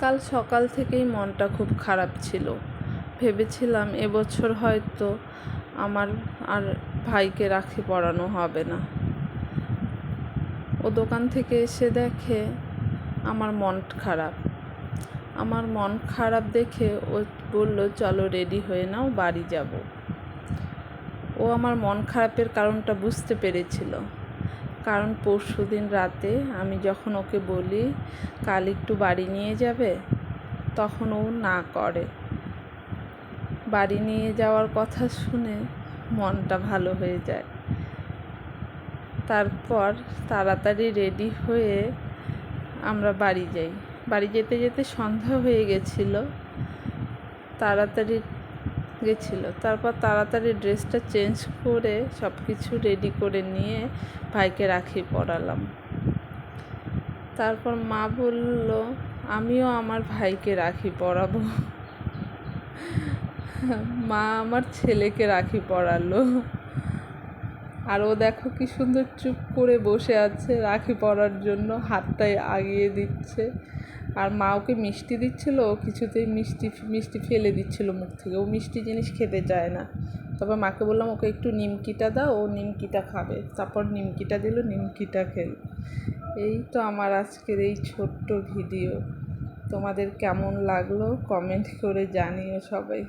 কাল সকাল থেকেই মনটা খুব খারাপ ছিল। ভেবেছিলাম এবছর হয়তো আমার আর ভাইকে রাখি পরানো হবে না। ও দোকান থেকে এসে দেখে আমার মন খারাপ। আমার মন খারাপ দেখে ও বলল, চলো রেডি হয়ে নাও, বাড়ি যাব। ও আমার মন খারাপের কারণটা বুঝতে পেরেছিল। কারণ পরশু দিন রাতে আমি যখন ওকে বলি, কাল একটু বাড়ি নিয়ে যাবে? তখন ও না করে। বাড়ি নিয়ে যাওয়ার কথা শুনে মনটা ভালো হয়ে যায়। তারপর তাড়াতাড়ি রেডি হয়ে আমরা বাড়ি যাই। বাড়ি যেতে যেতে সন্ধ্যা হয়ে গেছিল। তাড়াতাড়ি গেছিল। তারপর তাড়াতাড়ি ড্রেসটা চেঞ্জ করে সব কিছু রেডি করে নিয়ে ভাইকে রাখি পড়ালাম তারপর মা বলল, আমিও আমার ভাইকে রাখি পরাবো। মা আমার ছেলেকে রাখি পরালো। আর ও দেখো কি সুন্দর চুপ করে বসে আছে রাখি পরার জন্য, হাতটাই আগিয়ে দিচ্ছে। আর মা ওকে মিষ্টি দিচ্ছিল, ও কিছুতেই মিষ্টি মিষ্টি ফেলে দিচ্ছিল মুখ থেকে। ও মিষ্টি জিনিস খেতে চায় না। তারপর মাকে বললাম, ওকে একটু নিমকিটা দাও, ও নিমকিটা খাবে। তারপর নিমকিটা দিল, নিমকিটা খেল। এই তো আমার আজকের এই ছোট্ট ভিডিও। তোমাদের কেমন লাগল? কমেন্ট করে জানিও সবাই।